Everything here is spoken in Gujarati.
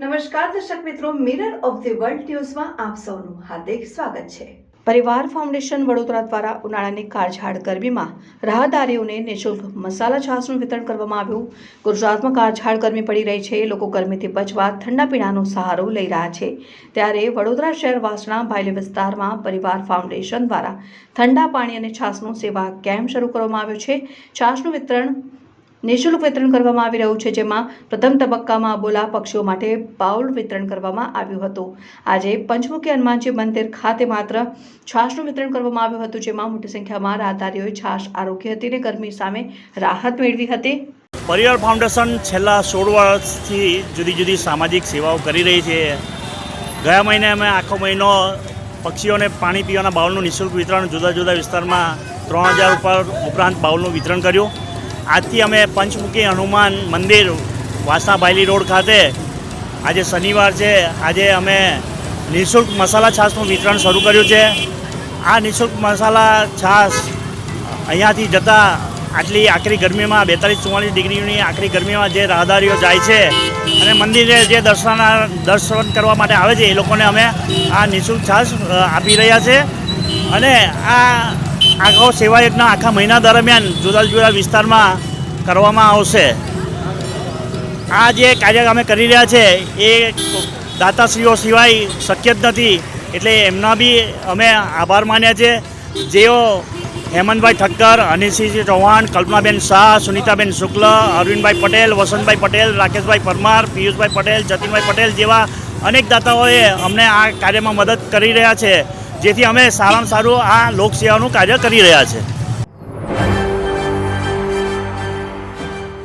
નમસ્કાર, દર્શક મિત્રો મિરર ઓફ ધી વર્લ્ડ ન્યૂઝમાં આપ સૌનું હાર્દિક સ્વાગત છે. પરિવાર ફાઉન્ડેશન વડોદરા દ્વારા ઉનાળાની કાળઝાળ ગરમીમાં રાહદારીઓને નિઃશુલ્ક મસાલા છાસનું વિતરણ કરવામાં આવ્યું. ગુજરાતમાં કાળઝાળ ગરમી પડી રહી છે. લોકો ગરમીથી બચવા ઠંડા પીણાનો સહારો લઈ રહ્યા છે. ત્યારે વડોદરા શહેર વાસણા ભાયલી વિસ્તારમાં પરિવાર ફાઉન્ડેશન દ્વારા ઠંડા પાણી અને છાસનું સેવા કેમ્પ શરૂ કરવામાં આવ્યો છે. છાસનું વિતરણ નિઃશુલ્ક વિતરણ કરવામાં આવી રહ્યું છે, જેમાં પ્રથમ તબક્કામાં અબોલા પક્ષીઓ માટે બાઉલ વિતરણ કરવામાં આવ્યું હતું. આજે પંચમુખી હનુમાનજી મંદિર ખાતે માત્ર છાશનું વિતરણ કરવામાં આવ્યું હતું, જેમાં મોટી સંખ્યામાં રાહદારીઓએ છાશ આરોગ્ય હતી અને ગરમી સામે રાહત મેળવી હતી. પરિવાર ફાઉન્ડેશન છેલ્લા સોળ વર્ષથી જુદી જુદી સામાજિક સેવાઓ કરી રહી છે. ગયા મહિને અમે આખો મહિનો પક્ષીઓને પાણી પીવાના બાઉલનું નિઃશુલ્ક વિતરણ જુદા જુદા વિસ્તારમાં ત્રણ હજાર ઉપર ઉપરાંત બાઉલનું વિતરણ કર્યું. આજથી અમે પંચમુખી હનુમાન મંદિર વાસણાભાયલી રોડ ખાતે. આજે શનિવાર છે. આજે અમે નિઃશુલ્ક મસાલા છાશનું વિતરણ શરૂ કર્યું છે. આ નિઃશુલ્ક મસાલા છાશ અહીંયાથી જતા આટલી આખરી ગરમીમાં, બેતાલીસ ચુમ્માલીસ ડિગ્રીની આખરી ગરમીમાં જે રાહદારીઓ જાય છે અને મંદિરે જે દર્શના, દર્શન કરવા માટે આવે છે, એ લોકોને અમે આ નિઃશુલ્ક છાશ આપી રહ્યા છે. અને આ આખો સેવા આખા મહિના દરમિયાન જુદા જુદા વિસ્તારમાં કરવામાં આવશે. આ જે કાર્ય અમે કરી રહ્યા છે, એ દાતાશ્રીઓ સિવાય શક્ય જ નથી. એટલે એમના બી અમે આભાર માન્યા છે. જેઓ હેમંતભાઈ ઠક્કર અનિલસિંહ ચૌહાણ, કલ્પનાબેન શાહ, સુનીતાબેન શુક્લ, અરવિંદભાઈ પટેલ, વસંતભાઈ પટેલ, રાકેશભાઈ પરમાર, પિયુષભાઈ પટેલ, જતીનભાઈ પટેલ જેવા અનેક દાતાઓએ અમને આ કાર્યમાં મદદ કરી રહ્યા છે. જેથી અમે સારામાં સારું આ લોકસેવાનું કાર્ય કરી રહ્યા છે.